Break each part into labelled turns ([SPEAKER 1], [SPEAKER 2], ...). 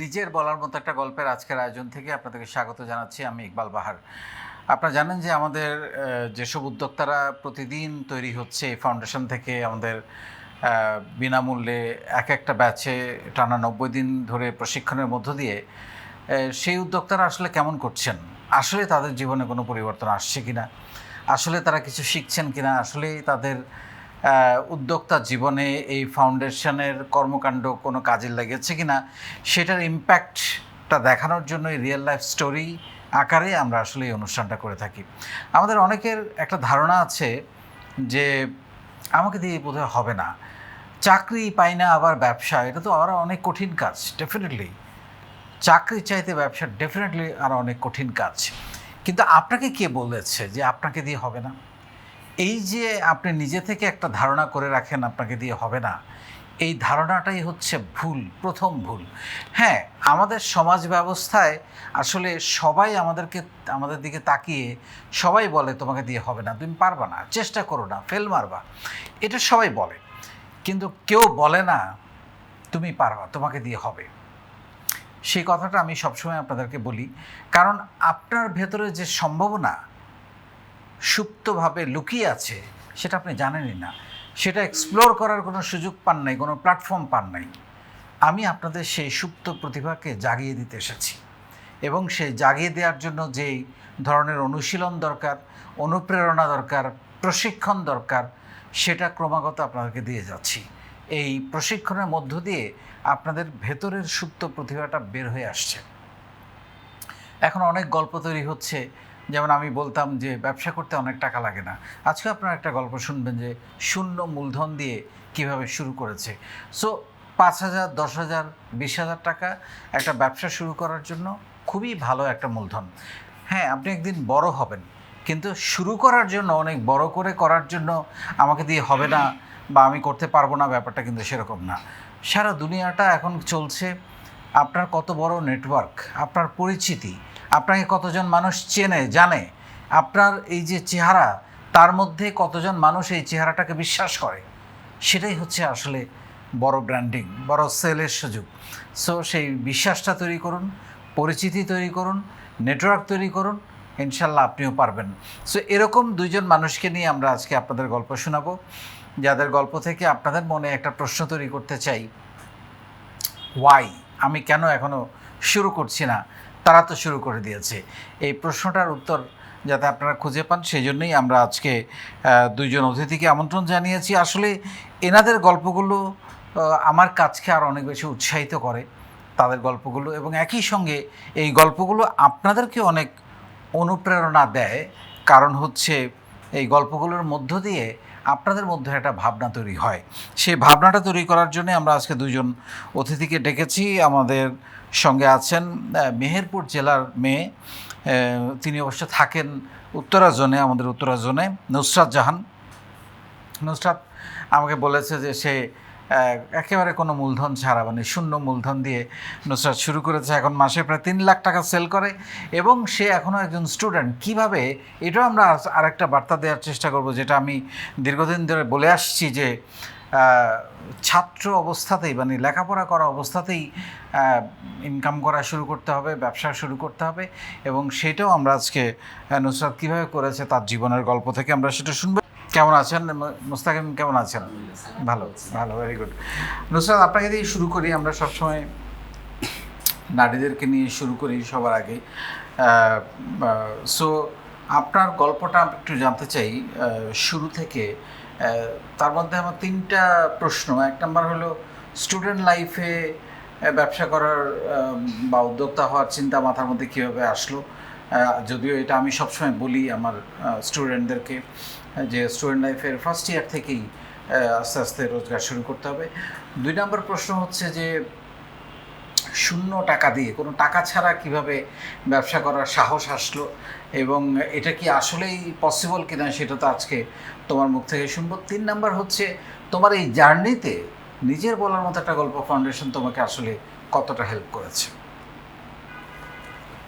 [SPEAKER 1] নিজের বলার মতো একটা গল্পের আজকের আয়োজন থেকে আপনাদেরকে স্বাগত জানাচ্ছি আমি ইকবাল বাহার। আপনারা জানেন যে আমাদের যেসব উদ্যোক্তারা প্রতিদিন তৈরি হচ্ছে এই ফাউন্ডেশন থেকে, আমাদের বিনামূল্যে এক একটা ব্যাচে টানা নব্বই দিন ধরে প্রশিক্ষণের মধ্য দিয়ে সেই উদ্যোক্তারা আসলে কেমন করছেন? আসলে তাদের জীবনে কোনো পরিবর্তন আসছে কিনা? আসলে তারা কিছু শিখছেন কিনা? আসলে তাদের উদ্যোক্তা জীবনে এই ফাউন্ডেশনের কর্মকাণ্ড কোনো কাজে লেগেছে কিনা, সেটার ইম্প্যাক্টটা দেখানোর জন্য এই রিয়েল লাইফ স্টোরি আকারে আমরা আসলে এই অনুষ্ঠানটা করে থাকি। আমাদের অনেকের একটা ধারণা আছে যে, আমাকে দিয়ে বোধহয় হবে না। চাকরি পাই না আবার ব্যবসা। এটা তো আরও অনেক কঠিন কাজ ডেফিনেটলি চাকরি চাইতে ব্যবসা ডেফিনেটলি আরও অনেক কঠিন কাজ। কিন্তু আপনাকে কে বলেছে যে আপনাকে দিয়ে হবে না? এই যে আপনি নিজে থেকে একটা ধারণা করে রাখেন আপনাকে দিয়ে হবে না, এই ধারণাটাই হচ্ছে ভুল, প্রথম ভুল। হ্যাঁ আমাদের সমাজ ব্যবস্থায় আসলে সবাই আমাদেরকে, আমাদের দিকে তাকিয়ে সবাই বলে তোমাকে দিয়ে হবে না, তুমি পারবা না, চেষ্টা করো না, ফেল মারবা। এটা সবাই বলে। কিন্তু কেউ বলে না, তুমি পারবা, তোমাকে দিয়ে হবে। সেই কথাটা আমি সবসময় আপনাদেরকে বলি। কারণ আপনার ভেতরে যে সম্ভাবনা সুপ্তভাবে লুকিয়ে আছে, সেটা আপনি জানেনই না। সেটা এক্সপ্লোর করার কোনো সুযোগ পান নাই, কোনো প্ল্যাটফর্ম পান নাই। আমি আপনাদের সেই সুপ্ত প্রতিভাকে জাগিয়ে দিতে এসেছি এবং সেই জাগিয়ে দেওয়ার জন্য যেই ধরনের অনুশীলন দরকার, অনুপ্রেরণা দরকার, প্রশিক্ষণ দরকার, সেটা ক্রমাগত আপনাদেরকে দিয়ে যাচ্ছি। এই প্রশিক্ষণের মধ্য দিয়ে আপনাদের ভেতরের সুপ্ত প্রতিভাটা বের হয়ে আসছে। এখন অনেক গল্প তৈরি হচ্ছে যেমন আমি বলতাম যে ব্যবসা করতে অনেক টাকা লাগে না। আজকে আপনারা একটা গল্প শুনবেন যে শূন্য মূলধন দিয়ে কীভাবে শুরু করেছে। সো পাঁচ হাজার, দশ হাজার, বিশ হাজার টাকা একটা ব্যবসা শুরু করার জন্য খুবই ভালো একটা মূলধন। হ্যাঁ আপনি একদিন বড় হবেন, কিন্তু শুরু করার জন্য, অনেক বড় করে করার জন্য আমাকে দিয়ে হবে না বা আমি করতে পারব না, ব্যাপারটা কিন্তু সেরকম না। সারা দুনিয়াটা এখন চলছে আপনার কত বড় নেটওয়ার্ক আপনার পরিচিতি আপনাকে কতজন মানুষ চেনে, জানে, আপনার এই যে চেহারা, তার মধ্যে কতজন মানুষ এই চেহারাটাকে বিশ্বাস করে? সেটাই হচ্ছে আসলে বড় ব্র্যান্ডিং বড় সেলের সুযোগ। সো সেই বিশ্বাসটা তৈরি করুন, পরিচিতি তৈরি করুন নেটওয়ার্ক তৈরি করুন, ইনশাল্লাহ আপনিও পারবেন। সো এরকম দুইজন মানুষকে নিয়ে আমরা আজকে আপনাদের গল্প শোনাবো। যাদের গল্প থেকে আপনাদের মনে একটা প্রশ্ন তৈরি করতে চাই ওয়াই আমি কেন এখনও শুরু করছি না? তারা তো শুরু করে দিয়েছে। এই প্রশ্নটার উত্তর যাতে আপনারা খুঁজে পান সেই জন্যই আমরা আজকে দুইজন অতিথিকে আমন্ত্রণ জানিয়েছি। আসলে এনাদের গল্পগুলো আমার কাজকে আর অনেক বেশি উৎসাহিত করে তাদের গল্পগুলো এবং একই সঙ্গে এই গল্পগুলো আপনাদেরকে অনেক অনুপ্রেরণা দেয়। কারণ হচ্ছে, এই গল্পগুলোর মধ্য দিয়ে আপনাদের মধ্যে একটা ভাবনা তৈরি হয়। সেই ভাবনাটা তৈরি করার জন্য আমরা আজকে দুজন অতিথিকে ডেকেছি। আমাদের সঙ্গে আছেন মেহেরপুর জেলার মেয়ে তিনি অবশ্য থাকেন উত্তরা জোনে, আমাদের উত্তরা জোনে, নুসরাত জাহান। নুসরাত আমাকে বলেছে যে সে একেবারে কোনো মূলধন ছাড়া মানে শূন্য মূলধন দিয়ে নুসরাত শুরু করেছে। এখন মাসে প্রায় তিন লাখ টাকা সেল করে এবং সে এখনও একজন স্টুডেন্ট। কীভাবে? এটাও আমরা আরেকটা বার্তা দেওয়ার চেষ্টা করব, যেটা আমি দীর্ঘদিন ধরে বলে আসছি যে ছাত্র অবস্থাতেই মানে লেখাপড়া করা অবস্থাতেই ইনকাম করা শুরু করতে হবে, ব্যবসা শুরু করতে হবে এবং সেটাও আমরা আজকে নুসরাত কীভাবে করেছে তার জীবনের গল্প থেকে আমরা সেটা শুনব। কেমন আছেন? মুস্তাকিম, কেমন আছেন? ভালো ভালো ভেরি গুড নুসরাত, আপনাকে দিয়ে শুরু করি, আমরা সবসময় নারীদেরকে নিয়ে শুরু করি সবার আগে। সো আপনার গল্পটা একটু জানতে চাই শুরু থেকে তার মধ্যে আমার তিনটা প্রশ্ন। এক নম্বর হলো স্টুডেন্ট লাইফে ব্যবসা করার বা উদ্যোক্তা হওয়ার চিন্তা মাথার মধ্যে কীভাবে আসলো? যদিও এটা আমি সবসময় বলি আমার স্টুডেন্টদেরকে যে স্টুডেন্ট লাইফের ফার্স্ট ইয়ার থেকেই আস্তে আস্তে রোজগার শুরু করতে হবে। দুই নম্বর প্রশ্ন হচ্ছে যে শূন্য টাকা দিয়ে, কোনো টাকা ছাড়া কীভাবে ব্যবসা করার সাহস আসলো এবং এটা কি আসলেই পসিবল কিনা সেটা তো আজকে তোমার মুখ থেকে শুনব। তিন নাম্বার হচ্ছে, তোমার এই জার্নিতে নিজের বলার মতো একটা গল্প ফাউন্ডেশন তোমাকে আসলে কতটা হেল্প করেছে?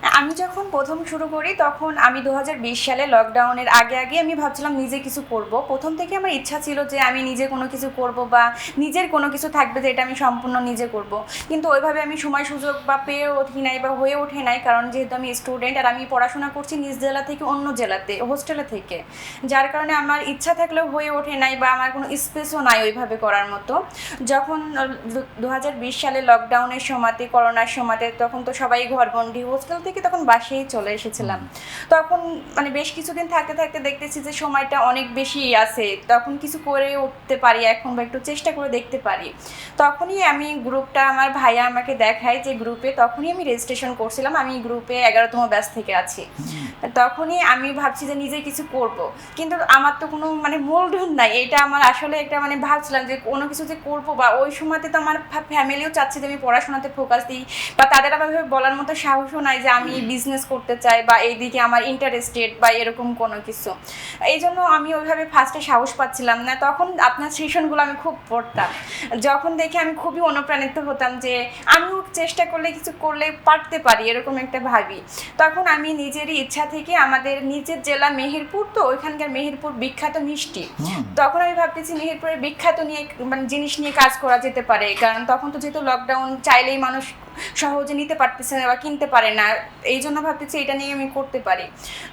[SPEAKER 2] আমি যখন প্রথম শুরু করি, তখন আমি দু হাজার বিশ সালে লকডাউনের আগে আগে আমি ভাবছিলাম নিজে কিছু করব। প্রথম থেকে আমার ইচ্ছা ছিল যে আমি নিজে কোনো কিছু করব বা নিজের কোনো কিছু থাকবে যেটা আমি সম্পূর্ণ নিজে করব। কিন্তু ওইভাবে আমি সময় সুযোগ বা পেয়ে উঠি নাই বা হয়ে ওঠে নাই, কারণ যেহেতু আমি স্টুডেন্ট আর আমি পড়াশোনা করছি নিজ জেলা থেকে অন্য জেলাতে হোস্টেলে থেকে। যার কারণে আমার ইচ্ছা থাকলেও হয়ে ওঠে নাই বা আমার কোনো স্পেসও নাই ওইভাবে করার মতো। যখন দু হাজার বিশ সালে লকডাউনের সময়তে করোনার সময়তে, তখন তো সবাই ঘরবন্দি হোস্টেল থেকে তখন বাসেই চলে এসেছিলাম। তখন মানে বেশ কিছুদিন থাকতে থাকতে দেখতেছি যে সময়টা অনেক বেশি আছে। তখন কিছু করে উঠতে পারি এখন বা একটু চেষ্টা করে দেখতে পারি। তখনই আমি গ্রুপটা আমার ভাইয়া আমাকে দেখায় যে গ্রুপে তখনই আমি রেজিস্ট্রেশন করছিলাম। আমি গ্রুপে এগারোতম ব্যাচ থেকে আছি। তখনই আমি ভাবছি যে নিজে কিছু করব। কিন্তু আমার তো কোনো মানে মূলধন নাই। এটা আমার আসলে একটা মানে ভাবছিলাম যে কোনো কিছু যে করব বা ওই সময়তে তো আমার ফ্যামিলিও চাচ্ছে যে আমি পড়াশোনাতে ফোকাস দিই বা তাদের আবার বলার মতো সাহসও নাই যে আমি বিজনেস করতে চাই বা এইদিকে আমার ইন্টারেস্টেড বা এরকম কোনো কিছু। এই জন্য আমি ওইভাবে ফার্স্টে সাহস পাচ্ছিলাম না। তখন আপনার সেশনগুলো আমি খুব পড়তাম। যখন দেখে আমি খুবই অনুপ্রাণিত হতাম যে আমিও চেষ্টা করলে কিছু করলে পারতে পারি এরকম একটা ভাবি। তখন আমি নিজেরই ইচ্ছা থেকে আমাদের নিজের জেলা মেহেরপুর তো ওইখানকার মেহেরপুর বিখ্যাত মিষ্টি। তখন আমি ভাবতেছি মেহেরপুরের বিখ্যাত নিয়ে মানে জিনিস নিয়ে কাজ করা যেতে পারে। কারণ তখন তো যেহেতু লকডাউন চাইলেই মানুষ সহজে নিতে পারতেছে না বা কিনতে পারে না এই জন্য ভাবতেছি এটা নিয়ে আমি করতে পারি।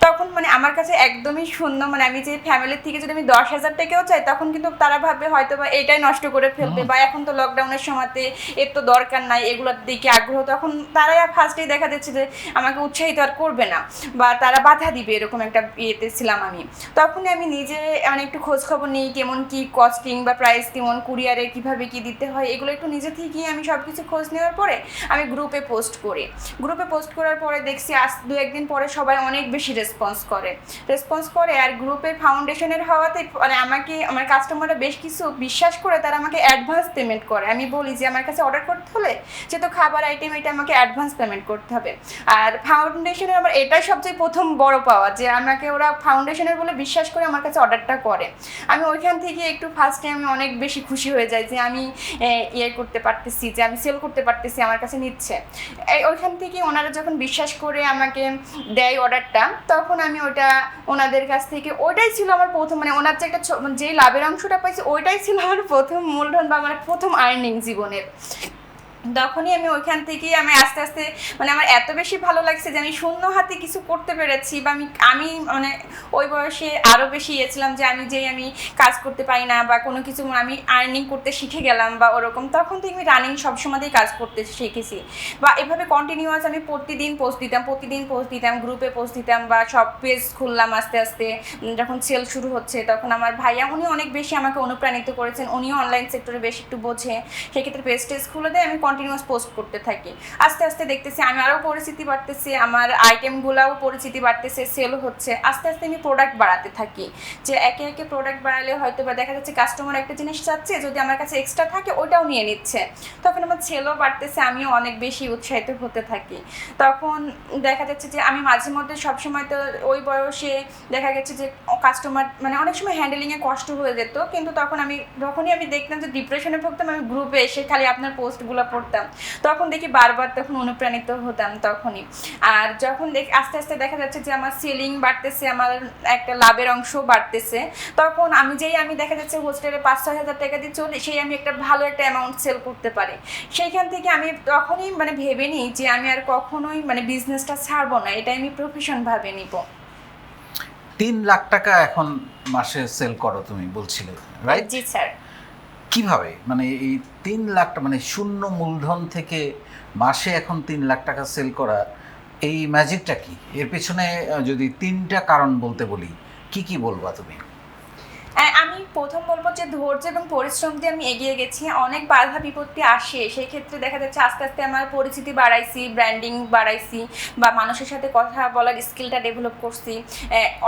[SPEAKER 2] তখন মানে আমার কাছে একদমই শূন্য মানে আমি যে ফ্যামিলির থেকে যদি আমি দশ হাজার টাকাও চাই তখন কিন্তু তারা ভাববে হয়তো বা এটাই নষ্ট করে ফেলবে বা এখন তো লকডাউনের সময়তে এর তো দরকার নাই এগুলোর দিকে আগ্রহ। তখন তারাই ফার্স্টেই দেখা যাচ্ছে যে আমাকে উৎসাহিত আর করবে না বা তারা বাধা দিবে এরকম একটা ইয়েতে ছিলাম আমি। তখনই আমি নিজে মানে একটু খোঁজ খবর নিই কেমন কি কস্টিং বা প্রাইস কেমন কুরিয়ারে কীভাবে কি দিতে হয় এগুলো একটু নিজে থেকেই আমি সব কিছু খোঁজ নেওয়ার পরে আমি গ্রুপে পোস্ট করি। গ্রুপে পোস্ট করার পরে দেখছি আজ দু একদিন পরে সবাই অনেক বেশি রেসপন্স করে। রেসপন্স করে আর গ্রুপের ফাউন্ডেশনের হওয়াতে মানে আমাকে, আমার কাস্টমাররা বেশ কিছু বিশ্বাস করে তারা আমাকে অ্যাডভান্স পেমেন্ট করে। আমি বলি যে, আমার কাছে অর্ডার করতে হলে যেহেতু খাবার আইটেম এটা আমাকে অ্যাডভান্স পেমেন্ট করতে হবে। আর ফাউন্ডেশনের আমার এটাই সবচেয়ে প্রথম বড় পাওয়া যে, আমাকে ওরা ফাউন্ডেশনের বলে বিশ্বাস করে আমার কাছে অর্ডারটা করে। আমি ওইখান থেকে একটু ফার্স্টে আমি অনেক বেশি খুশি হয়ে যাই যে, আমি ইয়ে করতে পারতেছি, যে, আমি সেল করতে পারতেছি, আমার কাছে নিচ্ছে। এই ওইখান থেকে ওনারা যখন বিশ্বাস করে আমাকে দেয় অর্ডারটা তখন আমি ওটা ওনাদের কাছ থেকে, ওইটাই ছিল আমার প্রথম মানে ওনার যে একটা যেই লাভের অংশটা পাইছি, ওইটাই ছিল আমার প্রথম মূলধন বা আমার প্রথম আর্নিং জীবনের। তখনই আমি ওইখান থেকেই আমি আস্তে আস্তে মানে আমার এত বেশি ভালো লাগছে যে আমি শূন্য হাতে কিছু করতে পেরেছি বা আমি আমি মানে ওই বয়সে আরও বেশি ইয়েছিলাম যে আমি যেই আমি কাজ করতে পারি না বা কোনো কিছু আমি আর্নিং করতে শিখে গেলাম বা ওরকম, তখন থেকে আমি রানিং সবসময়তেই কাজ করতে শিখেছি। বা এভাবে কন্টিনিউয়াস আমি প্রতিদিন পোস্ট দিতাম, প্রতিদিন পোস্ট দিতাম গ্রুপে পোস্ট দিতাম বা সব পেজ খুললাম আস্তে আস্তে। যখন সেল শুরু হচ্ছে, তখন আমার ভাইয়া উনি অনেক বেশি আমাকে অনুপ্রাণিত করেছেন, উনিও অনলাইন সেক্টরে বেশি একটু বোঝে। সেক্ষেত্রে পেজ টেজ খুলে দেয়, আমি কন্টিনিউয়াস পোস্ট করতে থাকি। আস্তে আস্তে দেখতেছি আমি আরও পরিচিতি বাড়তেছি, আমার আইটেমগুলোও পরিচিতি বাড়তেছে সেল হচ্ছে। আস্তে আস্তে আমি প্রোডাক্ট বাড়াতে থাকি। যে একে একে প্রোডাক্ট বাড়ালে হয়তো বা দেখা যাচ্ছে কাস্টমার একটা জিনিস চাচ্ছে, যদি আমার কাছে এক্সট্রা থাকে ওটাও নিয়ে নিচ্ছে। তখন আমার সেলও বাড়তেছে, আমিও অনেক বেশি উৎসাহিত হতে থাকি। তখন দেখা যাচ্ছে যে আমি মাঝে মধ্যে সবসময় তো ওই বয়সে দেখা গেছে যে কাস্টমার মানে অনেক সময় হ্যান্ডেলিংয়ে কষ্ট হয়ে যেত, কিন্তু তখন আমি, যখনই আমি দেখতাম যে ডিপ্রেশনে ভুগতাম, আমি গ্রুপে এসে খালি আপনার পোস্টগুলো পড়তাম তখন দেখি বারবার তখন অনুপ্রাণিত হতাম তখনই। আর যখন দেখ আস্তে আস্তে দেখা যাচ্ছে যে আমার সেলিং বাড়তেছে আমার একটা লাভের অংশ বাড়তেছে তখন আমি যেই আমি দেখা যাচ্ছে হোস্টেলে পাঁচ ছয় হাজার টাকা দিয়ে চলে সেই আমি একটা ভালো একটা অ্যামাউন্ট সেল করতে পারি। সেইখান থেকে আমি তখনই মানে ভেবে নিই যে আমি আর কখনোই মানে বিজনেসটা ছাড়বো না এটা আমি প্রফেশন ভাবে নিব।
[SPEAKER 1] তিন লাখ টাকা এখন মাসে সেল করো তুমি বলছিলে রাইট
[SPEAKER 2] জি স্যার
[SPEAKER 1] কীভাবে? মানে এই তিন লাখটা মানে শূন্য মূলধন থেকে মাসে এখন তিন লাখ টাকা সেল করা, এই ম্যাজিকটা কি? এর পেছনে যদি তিনটা কারণ বলতে বলি, কি কি বলবা তুমি?
[SPEAKER 2] আমি প্রথম বলব যে ধৈর্য এবং পরিশ্রম দিয়ে আমি এগিয়ে গেছি। অনেক বাধা বিপত্তি আসে সেই ক্ষেত্রে দেখা যাচ্ছে আস্তে আস্তে আমার পরিচিতি বাড়াইছি ব্র্যান্ডিং বাড়াইছি বা মানুষের সাথে কথা বলার স্কিলটা ডেভেলপ করছি।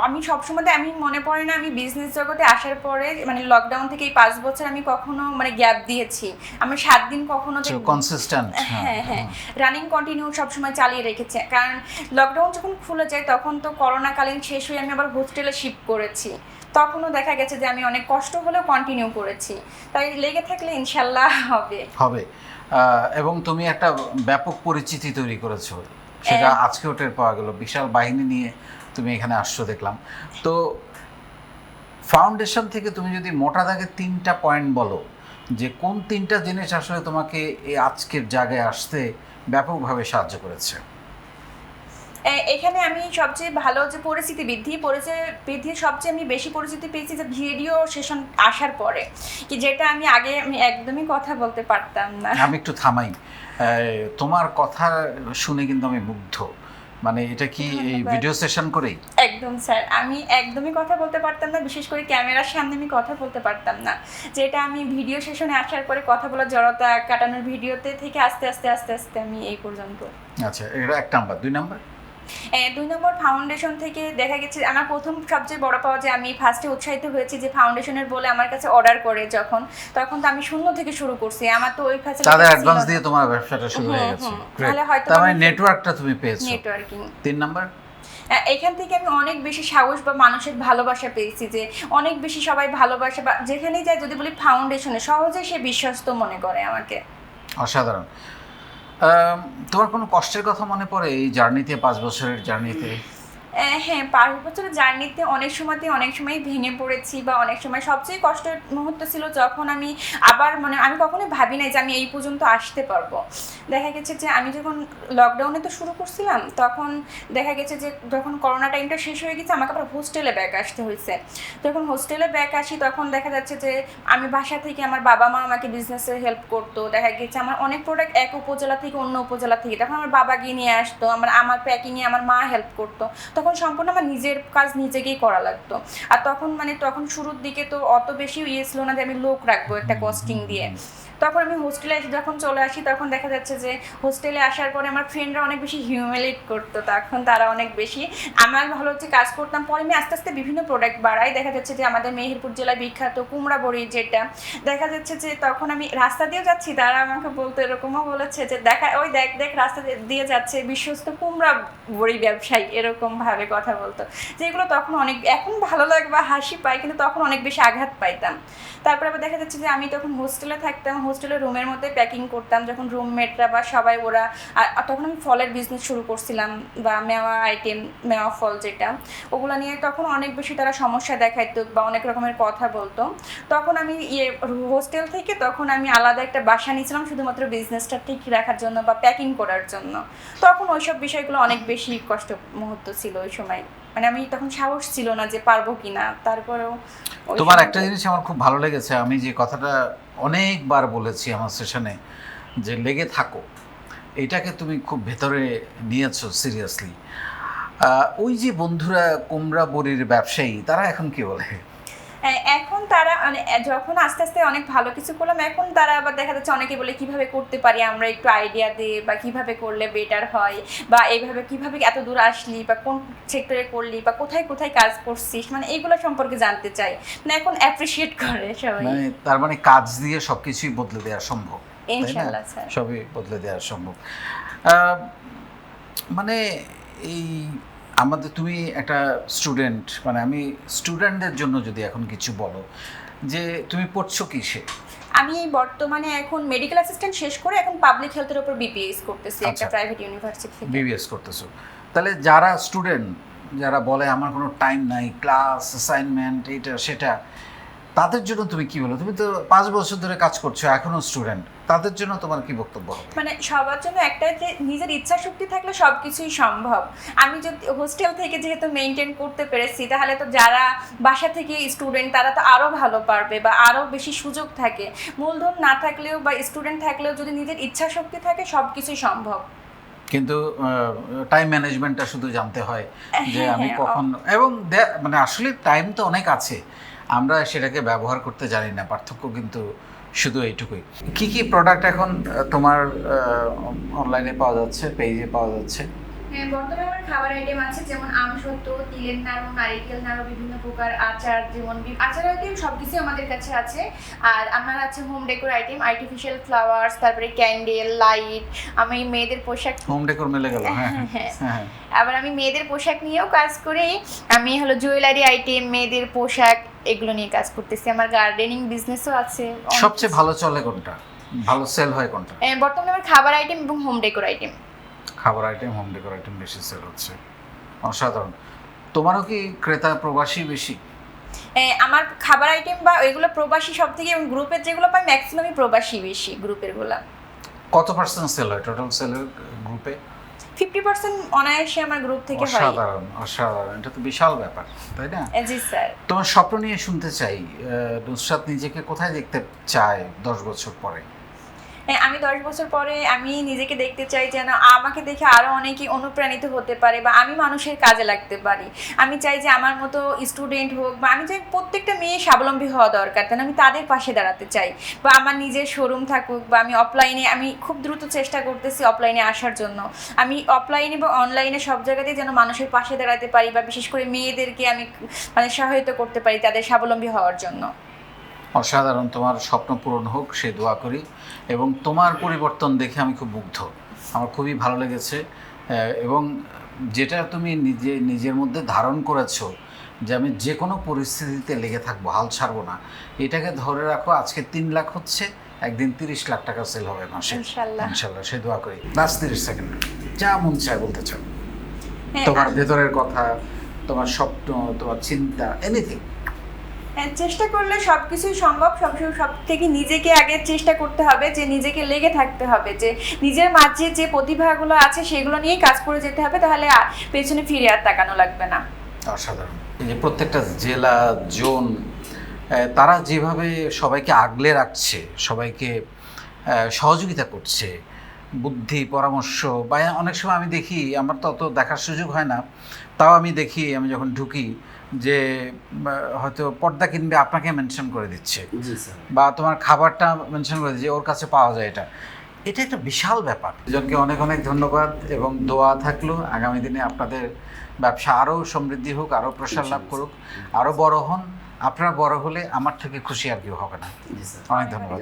[SPEAKER 2] আমি সবসময় আমি মনে পড়ে না আমি বিজনেস জগতে আসার পরে মানে লকডাউন থেকে এই পাঁচ বছর আমি কখনো মানে গ্যাপ দিয়েছি। আমি সাত দিন কখনো
[SPEAKER 1] কনসিস্টেন্ট
[SPEAKER 2] হ্যাঁ হ্যাঁ রানিং কন্টিনিউ সবসময় চালিয়ে রেখেছে। কারণ লকডাউন যখন খুলে যায় তখন তো করোনাকালীন শেষ হয়ে আমি আবার হোস্টেলে শিফট করেছি। তখনও দেখা গেছে যে আমি অনেক কষ্ট হলেও কন্টিনিউ করেছি। তাই লেগে থাকলে ইনশাল্লাহ হবে।
[SPEAKER 1] হবে। এবং তুমি একটা ব্যাপক পরিচিতি তৈরি করেছ। সেটা
[SPEAKER 2] আহ,
[SPEAKER 1] আজকেও টের পাওয়া গেল। বিশাল বাহিনী নিয়ে তুমি এখানে আসছো দেখলাম। তো ফাউন্ডেশন থেকে তুমি যদি মোটা দাগে তিনটা পয়েন্ট বলো যে কোন তিনটা জিনিস আসলে তোমাকে এই আজকের জায়গায় আসতে ব্যাপকভাবে সাহায্য করেছে?
[SPEAKER 2] এখানে আমি সবচেয়ে ভালো যে পরিচিতি বৃদ্ধি পরিচয় বৃদ্ধির সবচেয়ে আমি বেশি পরিচিতি পেয়েছি যে ভিডিও সেশন আসার পরে। কি যেটা আমি আগে আমি একদমই কথা বলতে পারতাম না।
[SPEAKER 1] আমি একটু থামাই। তোমার কথা শুনে কিন্তু আমি মুগ্ধ। মানে এটা কি এই ভিডিও সেশন করেই?
[SPEAKER 2] একদম স্যার। আমি একদমই কথা বলতে পারতাম না বিশেষ করে ক্যামেরার সামনে আমি কথা বলতে পারতাম না। যেটা আমি ভিডিও সেশনে আসার পরে কথা বলার জড়তা কাটানোর ভিডিওতে থেকে আস্তে আস্তে আস্তে আস্তে আমি এই পর্যন্ত।
[SPEAKER 1] আচ্ছা এটা এক নাম্বার। দুই নাম্বার?
[SPEAKER 2] দুই নম্বর ফাউন্ডেশন থেকে দেখা গেছে আমার প্রথম সবচেয়ে বড় পাওয়া যে আমি ফার্স্টে উৎসাহিত হয়েছি যে ফাউন্ডেশনের বলে আমার কাছে অর্ডার করে যখন তখন তো আমি শূন্য থেকে শুরু করছি আমার তো ওই
[SPEAKER 1] তাদের অ্যাডভান্স দিয়ে তোমার ব্যবসাটা শুরু হয়ে গেছে.
[SPEAKER 2] নাহলে হয়তো
[SPEAKER 1] তার মানে নেটওয়ার্কটা তুমি পেয়েছ।
[SPEAKER 2] নেটওয়ার্কিং
[SPEAKER 1] তিন নাম্বার?
[SPEAKER 2] এখান থেকে আমি অনেক বেশি সাহস বা মানুষের ভালোবাসা পেয়েছি যে অনেক বেশি সবাই ভালোবাসে বা যেখানেই যায় যদি বলি ফাউন্ডেশনে সহজে সে বিশ্বস্ত মনে করে আমাকে।
[SPEAKER 1] অসাধারণ। তোমার কোনো কষ্টের কথা মনে পড়ে এই জার্নিতে পাঁচ বছরের জার্নিতে
[SPEAKER 2] হ্যাঁ পাঁচ বছরের জার্নিতে অনেক সময়তে অনেক সময় ভেঙে পড়েছি বা অনেক সময় সবচেয়ে কষ্টের মুহূর্ত ছিল যখন আমি আবার মানে আমি কখনোই ভাবি নাই যে আমি এই পর্যন্ত আসতে পারব। দেখা গেছে যে আমি যখন লকডাউনে তো শুরু করছিলাম, তখন দেখা গেছে যে যখন করোনা টাইমটা শেষ হয়ে গেছে, আমাকে আবার হোস্টেলে ব্যাক আসতে হয়েছে। যখন হোস্টেলে ব্যাক আসি, তখন দেখা যাচ্ছে যে আমি বাসা থেকে আমার বাবা মা আমাকে বিজনেসে হেল্প করতো। দেখা গেছে আমার অনেক প্রোডাক্ট এক উপজেলা থেকে অন্য উপজেলা থেকে। তখন আমার বাবা গিয়ে নিয়ে আসতো, আমার আমার প্যাকিংয়ে আমার মা হেল্প করতো। তখন সম্পূর্ণ আমার নিজের কাজ নিজেকেই করা লাগতো। আর তখন মানে তখন শুরুর দিকে তো অত বেশি ইয়ে ছিল না যে আমি লোক রাখব একটা কস্টিং দিয়ে। তখন আমি হোস্টেলে যখন চলে আসি, তখন দেখা যাচ্ছে যে হোস্টেলে আসার পরে আমার ফ্রেন্ডরা অনেক বেশি হিউমিলেট করতো, তখন তারা অনেক বেশি। আমার ভালো হচ্ছে কাজ করতাম, পরে আমি আস্তে আস্তে বিভিন্ন প্রোডাক্ট বাড়াই। দেখা যাচ্ছে যে আমাদের মেহেরপুর জেলায় বিখ্যাত কুমড়া বড়ি যেটা, দেখা যাচ্ছে যে তখন আমি রাস্তা দিয়ে যাচ্ছি, তারা আমাকে বলতো এরকমও বলেছে যে দেখা, ওই দেখ দেখ রাস্তা দিয়ে- যাচ্ছে বিশ্বস্ত কুমড়া বড়ি ব্যবসায়ী, এরকম ভাবে কথা বলতো। যেগুলো তখন অনেক, এখন ভালো লাগে বা হাসি পাই, কিন্তু তখন অনেক বেশি আঘাত পাইতাম। তারপর আবার দেখা যাচ্ছে যে আমি তখন হোস্টেলে থাকতাম হোস্টেলে রুমের মধ্যে প্যাকিং করতাম, যখন রুমমেটরা বা সবাই ওরা, আর- তখন আমি ফলের বিজনেস শুরু করছিলাম, বা মেওয়া আইটেম মেওয়া ফল যেটা, ওগুলো নিয়ে তখন অনেক বেশি তারা সমস্যা দেখাইতো বা অনেক রকমের কথা বলতো। তখন আমি ইয়ে হোস্টেল থেকে তখন আমি আলাদা একটা বাসা নিয়েছিলাম, শুধুমাত্র বিজনেসটা ঠিক রাখার জন্য বা প্যাকিং করার জন্য। তখন ওইসব বিষয়গুলো অনেক বেশি কষ্ট মুহূর্ত ছিল ওই সময়। মানে আমি তখন সাহস ছিল না যে পারব কিনা তারপরেও
[SPEAKER 1] তোমার একটা জিনিস আমার খুব ভালো লেগেছে আমি যে কথাটা অনেকবার বলেছি আমার সেশনে যে লেগে থাকো। এটাকে তুমি খুব ভেতরে নিয়েছো সিরিয়াসলি ওই যে বন্ধুরা কুমড়া বড়ির ব্যবসায়ী তারা এখন কি বলে?
[SPEAKER 2] হ্যাঁ, এখন যখন আস্তে আস্তে অনেক ভালো কিছু করলাম এখন তারা আবার দেখা যাচ্ছে অনেকে বলে কীভাবে করতে পারি আমরা একটু আইডিয়া দিই বা কীভাবে করলে বেটার হয়? বা এইভাবে কীভাবে এত দূর আসলি বা কোন সেক্টরে করলি বা কোথায় কোথায় কাজ করছিস? মানে এইগুলো সম্পর্কে জানতে চাই। মানে এখন অ্যাপ্রিসিয়েট করে সবাই।
[SPEAKER 1] মানে তার মানে কাজ দিয়ে সবকিছুই বদলে দেওয়া সম্ভব?
[SPEAKER 2] ইনশাল্লাহ স্যার।
[SPEAKER 1] সবই বদলে দেওয়া সম্ভব। মানে এই আমাদের তুমি একটা স্টুডেন্ট মানে আমি স্টুডেন্টদের জন্য যদি এখন কিছু বলো যে তুমি পড়ছো কিসে?
[SPEAKER 2] আমি বর্তমানে এখন মেডিকেল অ্যাসিস্ট্যান্ট শেষ করে এখন পাবলিক হেলথের উপর বিপিএস করতেছি একটা
[SPEAKER 1] আচ্ছা।
[SPEAKER 2] প্রাইভেট ইউনিভার্সিটি থেকে।
[SPEAKER 1] বিবিএস করতেছো। তাহলে যারা স্টুডেন্ট যারা বলে আমার কোনো টাইম নাই ক্লাস অ্যাসাইনমেন্ট এটা সেটা তাদের জন্য তুমি কি বলো? তুমি তো পাঁচ বছর ধরে কাজ করছ এখনও স্টুডেন্ট তাদের জন্য তোমার কি বক্তব্য হবে?
[SPEAKER 2] মানে সবার জন্য একটাই যে নিজের ইচ্ছা শক্তি থাকলে সব কিছুই সম্ভব। আমি যদি হোস্টেল থেকে যেহেতু মেনটেন করতে পেরেছি তাহলে তো যারা বাসা থেকে স্টুডেন্ট তারা তো আরও ভালো পারবে বা আরও বেশি সুযোগ থাকে। মূলধন না থাকলেও বা স্টুডেন্ট থাকলেও যদি নিজের ইচ্ছা শক্তি থাকে সব কিছুই সম্ভব।
[SPEAKER 1] কিন্তু টাইম ম্যানেজমেন্টটা শুধু জানতে হয় যে
[SPEAKER 2] হ্যাঁ,
[SPEAKER 1] আমি
[SPEAKER 2] হ্যাঁ,
[SPEAKER 1] কখন এবং মানে আসলে টাইম তো অনেক আছে। আমরা সেটাকে ব্যবহার করতে জানি না, পার্থক্য কিন্তু শুধু এইটুকুই। কি কি প্রোডাক্ট এখন তোমার অনলাইনে পাওয়া যাচ্ছে পেজে পাওয়া যাচ্ছে?
[SPEAKER 2] হ্যাঁ বর্তমানে আমার খাবার আইটেম আছে যেমন আম সত্য তিলের নাড়ু নারিকেল নাড়ু বিভিন্ন প্রকার আচার যেমন আচার আইটেম সব কিছু আমাদের কাছে আছে। আর আমার আছে home decor item artificial flowers তারপরে ক্যান্ডেল লাইট আমি মেয়েদের পোশাক
[SPEAKER 1] হোম ডেকোর মিলে গেল হ্যাঁ হ্যাঁ,
[SPEAKER 2] হ্যাঁ।
[SPEAKER 1] হ্যাঁ।
[SPEAKER 2] আবার আমি মেয়েদের পোশাক নিয়েও কাজ করি। আমি হলো জুয়েলারি আইটেম মেয়েদের পোশাক এগুলো নিয়ে কাজ করতেছি। আমার গার্ডেনিং বিজনেসও আছে।
[SPEAKER 1] সবচেয়ে ভালো চলে কোনটা? ভালো সেল হয় কোনটা?
[SPEAKER 2] বর্তমানে আমার খাবার আইটেম এবং হোম ডেকোর আইটেম
[SPEAKER 1] খাবার আইটেম হোম ডেকোর আইটেম বেশি সেল হচ্ছে। অসাধারণ। তোমারও কি ক্রেতা প্রবাসী বেশি?
[SPEAKER 2] আমার খাবার আইটেম বা এগুলো প্রবাসী সব থেকে গ্রুপের যেগুলো পাই ম্যাক্সিমামই প্রবাসী বেশি গ্রুপেরগুলা।
[SPEAKER 1] কত পার্সেন্ট সেল হয় টোটাল সেলের গ্রুপে
[SPEAKER 2] ফিফটি পার্সেন্ট অনায়াসে আমার গ্রুপ থেকে হয়।
[SPEAKER 1] অসাধারণ অসাধারণ। এটা তো বিশাল ব্যাপার তাই না?
[SPEAKER 2] জি স্যার।
[SPEAKER 1] তোমার স্বপ্ন নিয়ে শুনতে চাই। নুসরাত নিজেকে কোথায় দেখতে চায় দশ বছর পরে?
[SPEAKER 2] আমি দশ বছর পরে আমি নিজেকে দেখতে চাই যেন আমাকে দেখে আরও অনেকে অনুপ্রাণিত হতে পারে বা আমি মানুষের কাজে লাগতে পারি। আমি চাই যে আমার মতো স্টুডেন্ট হোক বা আমি চাই প্রত্যেকটা মেয়ে স্বাবলম্বী হওয়া দরকার তেন আমি তাদের পাশে দাঁড়াতে চাই বা আমার নিজের শোরুম থাকুক বা আমি অফলাইনে আমি খুব দ্রুত চেষ্টা করতেছি অফলাইনে আসার জন্য। আমি অফলাইনে বা অনলাইনে সব জায়গাতেই যেন মানুষের পাশে দাঁড়াতে পারি বা বিশেষ করে মেয়েদেরকে আমি মানে সহায়তা করতে পারি তাদের স্বাবলম্বী হওয়ার জন্য।
[SPEAKER 1] অসাধারণ তোমার স্বপ্ন পূরণ হোক সে দোয়া করি। এবং তোমার পরিবর্তন দেখে আমি খুব মুগ্ধ। আমার খুবই ভালো লেগেছে। এবং যেটা তুমি নিজে নিজের মধ্যে ধারণ করেছ যে আমি যে কোনো পরিস্থিতিতে লেগে থাকব হাল ছাড়বো না এটাকে ধরে রাখো আজকে তিন লাখ হচ্ছে একদিন তিরিশ লাখ টাকা সেল হবে মাসে।
[SPEAKER 2] ইনশাল্লাহ।
[SPEAKER 1] সে দোয়া করি। লাস্ট তিরিশ সেকেন্ড যা মন চায় বলতে চাও।
[SPEAKER 2] হ্যাঁ,
[SPEAKER 1] তোমার ভেতরের কথা তোমার স্বপ্ন তোমার চিন্তা এনিথিং
[SPEAKER 2] চেষ্টা করলে সব কিছুই সম্ভব। সব সব থেকে নিজেকে আগে চেষ্টা করতে হবে যে নিজেকে লেগে থাকতে হবে, যে নিজের মাঝে যে প্রতিভাগুলো আছে সেগুলো নিয়েই কাজ করে যেতে হবে, তাহলে পেছনে ফিরে আর তাকানো লাগবে না।
[SPEAKER 1] অসাধারণ। যে প্রত্যেকটা জেলা, জোন তারা যেভাবে সবাইকে আগলে রাখছে, সবাইকে সহযোগিতা করছে, বুদ্ধি, পরামর্শ, বা অনেক সময় আমি দেখি, আমার তো অত দেখার সুযোগ হয় না, তাও আমি দেখি, আমি যখন ঢুকি যে হয়তো পর্দা কিনবে আপনাকে মেনশন করে দিচ্ছে। বা তোমার খাবারটা মেনশন করে দিচ্ছে ওর কাছে পাওয়া যায় এটা। এটা একটা বিশাল ব্যাপার। দুজনকে অনেক অনেক ধন্যবাদ এবং দোয়া থাকল। আগামী দিনে আপনাদের ব্যবসা আরও সমৃদ্ধি হোক আরও প্রসার লাভ করুক আরও বড় হন। আপনারা বড় হলে আমার থেকে খুশি আর কেউ হবে না। অনেক ধন্যবাদ।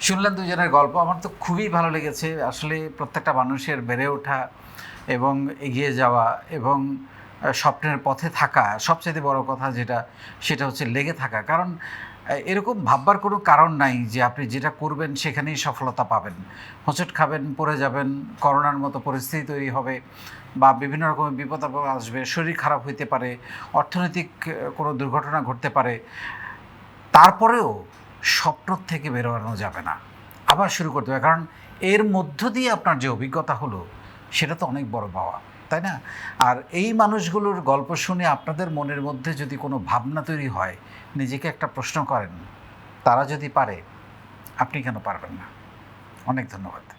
[SPEAKER 1] শুনলেন দুজনের গল্প আমার তো খুবই ভালো লেগেছে। আসলে প্রত্যেকটা মানুষের বেড়ে ওঠা এবং এগিয়ে যাওয়া এবং স্বপ্নের পথে থাকা সবচেয়ে বড় কথা যেটা, সেটা হচ্ছে লেগে থাকা। কারণ এরকম ভাববার কোনো কারণ নাই যে আপনি যেটা করবেন সেখানেই সফলতা পাবেন। হোঁচট খাবেন, পড়ে যাবেন, করোনার মতো পরিস্থিতি তৈরি হবে বা বিভিন্ন রকমের বিপদ আপদ আসবে, শরীর খারাপ হইতে পারে, অর্থনৈতিক কোনো দুর্ঘটনা ঘটতে পারে, তারপরেও স্বপ্ন থেকে বেরোনো যাবে না। আবার শুরু করতে হবে। কারণ এর মধ্য দিয়ে আপনার যে অভিজ্ঞতা হলো, সেটা তো অনেক বড় পাওয়া। তাই না? আর এই মানুষগুলোর গল্প শুনে আপনাদের মনের মধ্যে যদি কোনো ভাবনা তৈরি হয়, নিজেকে একটা প্রশ্ন করেন, তারা যদি পারে, আপনি কেন পারবেন না? অনেক ধন্যবাদ।